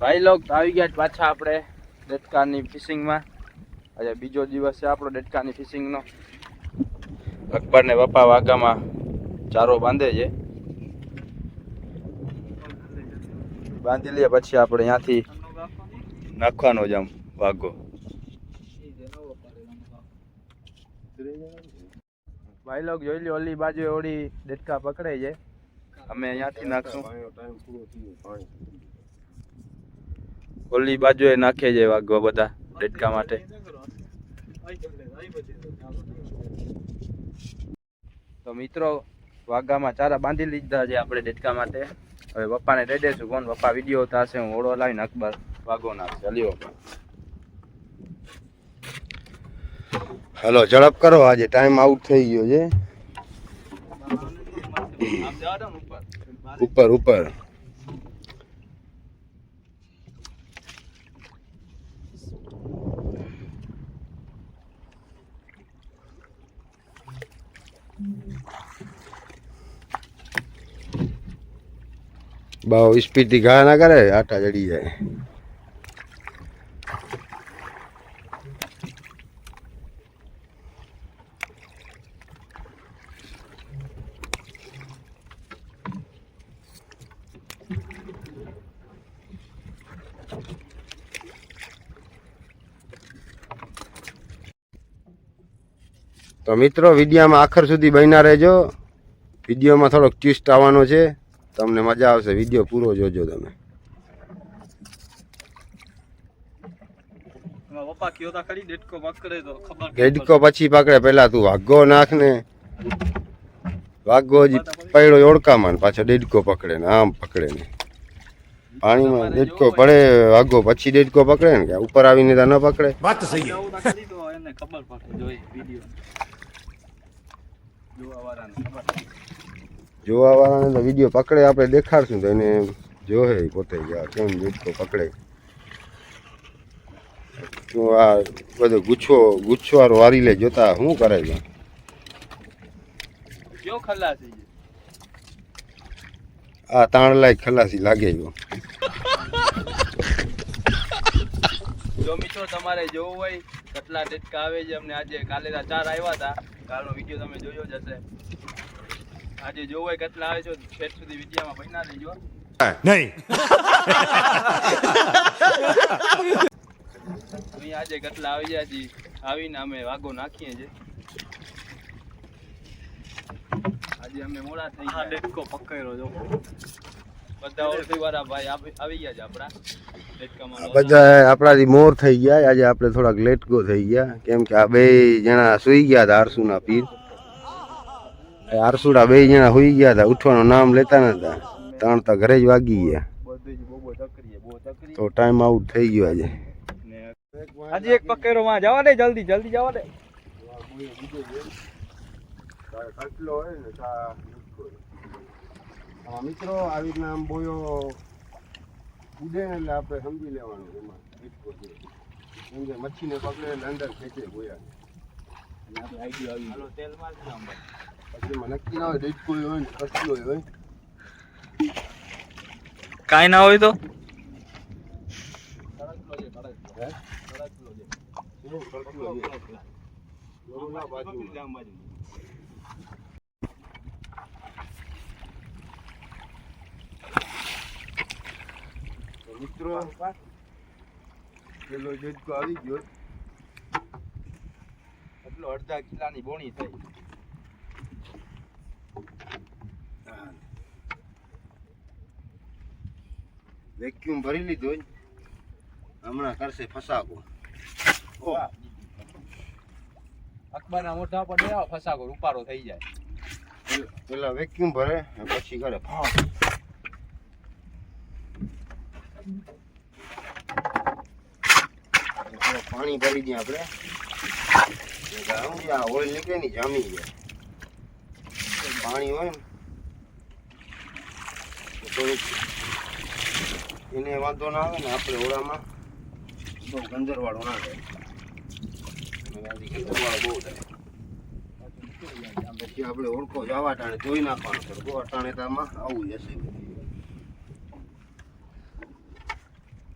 ભાઈ લોક આવી ગયા પાછા આપણે ડેટકાની ફિશિંગમાં આજે બીજો દિવસ છે આપણો ડેટકાની ફિશિંગનો અકબરને પપ્પા વાઘામાં ચારો બાંધે છે. બાંધી લઈએ પછી આપણે ત્યાંથી નાખવાનો જ આમ વાઘો. ભાઈ લોક જોઈ લ્યો, ઓલી બાજુ ઓડી ડેટકા પકડે છે. અમે અહીંયાથી નાખશું. ઓલી બાજુએ નાખે છે વાઘો બધા ડેટકા માટે. તો મિત્રો વાઘામાં ચારા બાંધી લીધા છે આપણે ડેટકા માટે. હવે પપ્પાને દઈ દઈશું કોણ પપ્પા વીડિયો થશે હું ઓળો લાવીને અખબાર વાઘો નાખશે લ્યો હલો ઝડપ કરો. આજે ટાઈમ આઉટ થઈ ગયો છે. ઉપર ઉપર. બહુ સ્પીડથી ઘા ના કરે આટા ચડી જાય. તો મિત્રો વિડીયામાં આખર સુધી બન્યા રહેજો. વિડીયોમાં થોડોક ટ્વિસ્ટ આવવાનો છે. તમને મજા આવશે. વીડિયો પૂરો જોજો તમે. પપ્પા કયો તા ખરી? ડેટકો પકડે તો ખબર ગેડકો પછી પકડે. પેલા તું વાઘો નાખ ને વાઘો હજી પડ્યો ઓળખામાં ને પાછો ડેડકો પકડે ને આમ પકડે ને. પાણીમાં ડેડકો પડે વાઘો પછી ડેડકો પકડે ને કે ઉપર આવીને ત્યાં ન પકડે. વાત સહી. ખબર પડે. જોઈ વીડિયો. જોવા વાળાને ખબર પડે. જોવા વાળાને તો વીડિયો પકડે આપણે દેખાડશું તો એને જોહે પોતે કે કેમ ડેડકો પકડે. તો આ બધો ગુચ્છો ગુચ્છવારો વારી લે જોતા શું કરે છે? છે. આ તાણ લાયક ખલાસી લાગે જો જો મિત્રો તમારે જોવું હોય કેટલા ડેટકા આવે છે. અમને આજે કાલે ના ચાર આવ્યા હતા. કાલનો વીડિયો તમે જોયો જ હશે. આજે જોવું હોય કેટલા આવે છે છેક સુધી વિડીયોમાં બન્યા લેજો नहीं અહીં આજે કેટલા આવી જાય છે. આવીને અમે વાઘો નાખીએ છીએ. આજે અમે મોડા થઈ ગયા. ડેટકો પકડ્યો જો. બધા ઓળખી વાળા ભાઈ આવી આવી ગયા છે આપણા. ડેટકામાં બધા આપણાથી મોર થઈ ગયા. આજે આપણે થોડાક લેટ ગો થઈ ગયા. કેમ કે આ બે જણા સુઈ ગયા હતા આરસુના પીર. આરસુડા બે જણા સુઈ ગયા હતા. ઉઠવાનું નામ લેતા નતા. ત્રણ તો ઘરે જ વાગી ગયા. તો ટાઈમ આઉટ થઈ ગયો આજે. આજે એક પકેરો માં જવા દે જલ્દી જલ્દી જવા દે. મિત્રો આવી રીતના આમ બોયો ઉડે એટલે આપણે સમજી લેવાનું એમાં ડીટકો છે કેમ કે મચ્છીને પકડે એટલે અંદર ખેંચે બોયા હાલો તેલ માર દે આમ. પછી એમાં નક્કી ના હોય ડીટકો હોય ને કચ્છી હોય હોય કાંઈ ના હોય તો હે? શું કડકલો છે? જોરું ના બાજુમાં. મિત્રો પેલો જજકો આવી ગયો. એટલો અડધા કિલ્લાની બોણી થઈ. વેક્યુમ ભરી લીધો. હમણાં કરશે ફસાકો અકબરના મોઢા પર ફસાકો ઉપાડો થઈ જાય. પેલા- વેક્યુમ ભરે પછી કરે. થોડું પાણી ભરી દઈએ આપણે. આ ઓઇલ નીકળે ને જામી જાય પાણી હોય ને થોડુંક એને વાંધો ના આવે ને આપણે ઓળામાં. બહુ ગંદરવાળો ના થાય. એનાથી બહુ થાય. પછી આપણે ઓળખો જવા ટાણે ધોઈ નાખવાનું સરખો અટાણે તો આમાં આવું જશે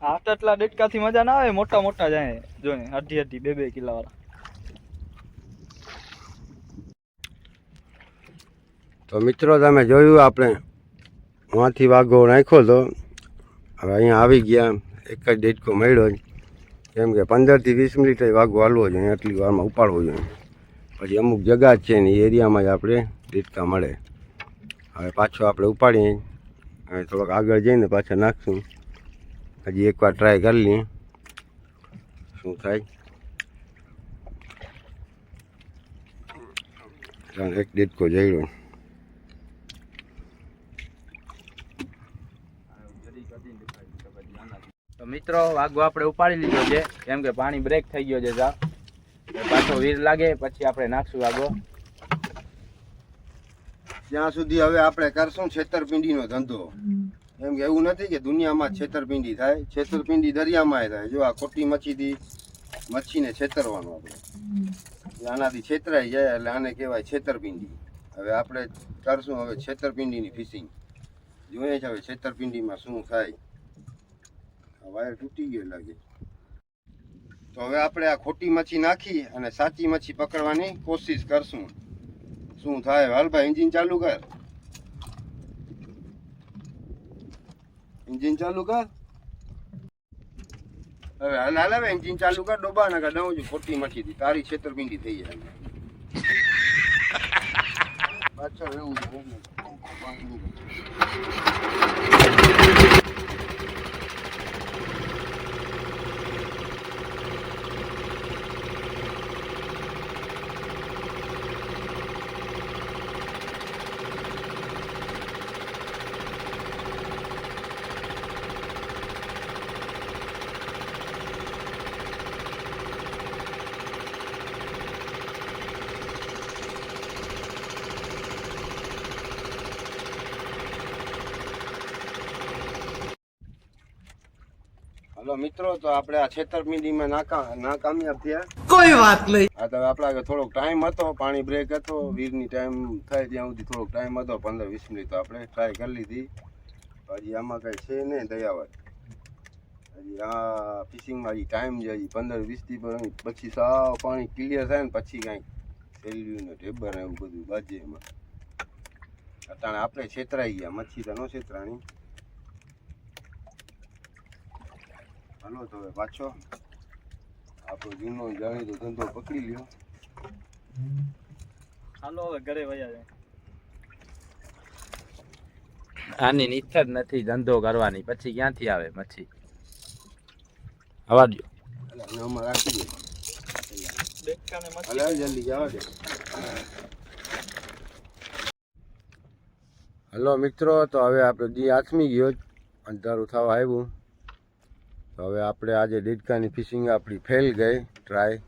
આટ આટલા ડેટકાથી મજા ના આવે, મોટા મોટા જાય જોઈને અઢી અઢી બે બે કિલા વાળા. તો મિત્રો, તમે જોયું આપણે વાંથી વાઘો નાખ્યો તો, હવે અહીંયા આવી ગયા, એક જ ડેટકો મળ્યો કેમ કે પંદરથી વીસ મિનિટ વાઘો હાલવો જોઈએ એટલી વારમાં ઉપાડવો જોઈએ પછી અમુક જગા છે ને એરિયામાં જ આપણે ડેટકા મળે. હવે પાછો આપણે ઉપાડીએ. હવે થોડોક આગળ જઈને પાછા નાખશું. હજી એકવાર ટ્રાય કરી લઈએ. શું થાય? એક ડેટકો જઈ તો મિત્રો વાઘો આપણે ઉપાડી લીધો છે. કેમ કે પાણી બ્રેક થઈ ગયો છે સાહેબ. પાછો વીર લાગે પછી આપણે નાખશું વાઘો ત્યાં સુધી હવે આપણે કરશું છેતરપિંડીનો ધંધો. એમ કે એવું નથી કે દુનિયામાં છેતરપિંડી થાય, છેતરપિંડી દરિયામાં થાય. જો આ ખોટી મચ્છીથી મચ્છીને છેતરવાનું આપણે. આનાથી છેતરાઈ જાય એટલે આને કહેવાય છેતરપિંડી. હવે આપણે કરશું હવે છેતરપિંડીની ફિશિંગ જોઈએ છે હવે છેતરપિંડીમાં શું થાય. આ વાયર તૂટી ગયો લાગે તો હવે આપણે આ ખોટી મચ્છી નાખી અને સાચી મચ્છી પકડવાની કોશિશ કરશું. શું થાય? હાલ એન્જિન ચાલુ કર. એન્જિન ચાલુ કર. હવે હાલ હાલ હવે એન્જિન ચાલુ કર ડોબા ના કર છું ખોટી મચી હતી તારી છેતરપિંડી થઈ જાય. પાછળ એવું હલો મિત્રો તો આપણે આ છેતરપિંડીમાં નાકા નાકામયાબ થયા. કોઈ વાત નહીં. આ તો આપણા થોડોક ટાઈમ હતો પાણી બ્રેક હતો વીરની ટાઈમ થાય ત્યાં સુધી થોડોક ટાઈમ હતો પંદર વીસ મિનિટ તો આપણે ટ્રાય કરી લીધી. હજી આમાં કંઈ છે નહીં દયાવત હજી આ ફિશિંગમાં હજી ટાઈમ છે હજી પંદર વીસથી પણ પછી સાવ પાણી ક્લિયર થાય ને પછી કાંઈક સેલ્યુ ને ટેબર એવું બધું બાજે એમાં. અત્યારે આપણે છેતરાઈ ગયા મચ્છી તો ન છેતરાણી. હાલો તો હવે પાછો આપણો જૂનો જાણીતો ધંધો પકડી લ્યો. હાલો હવે ઘરે વયા જાય. આની જ નથી ધંધો કરવાની પછી ક્યાંથી આવે ડેટકાને મચ્છી. હાલે હાલ જલ્દી જવા હલો મિત્રો તો હવે આપણે દી આથમી ગયો અંધારું થવા આવ્યું. હવે આપણે આજે દેડકાની ફિશિંગ આપણી ફેલ ગઈ ટ્રાય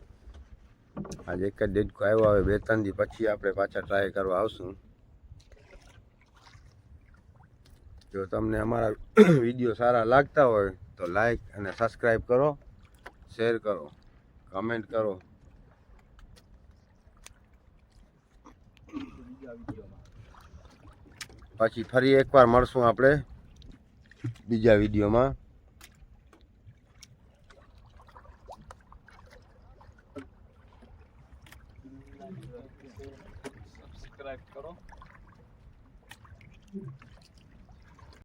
આજે એક જ દેડકો આવ્યો, હવે બે ત્રણ દી પછી આપણે પાછા ટ્રાય કરવા આવશું. જો તમને અમારા વીડિયો સારા લાગતા હોય તો લાઈક અને સબસ્ક્રાઈબ કરો શેર કરો કમેન્ટ કરો. પછી ફરી એકવાર મળશું આપણે બીજા વિડીયોમાં.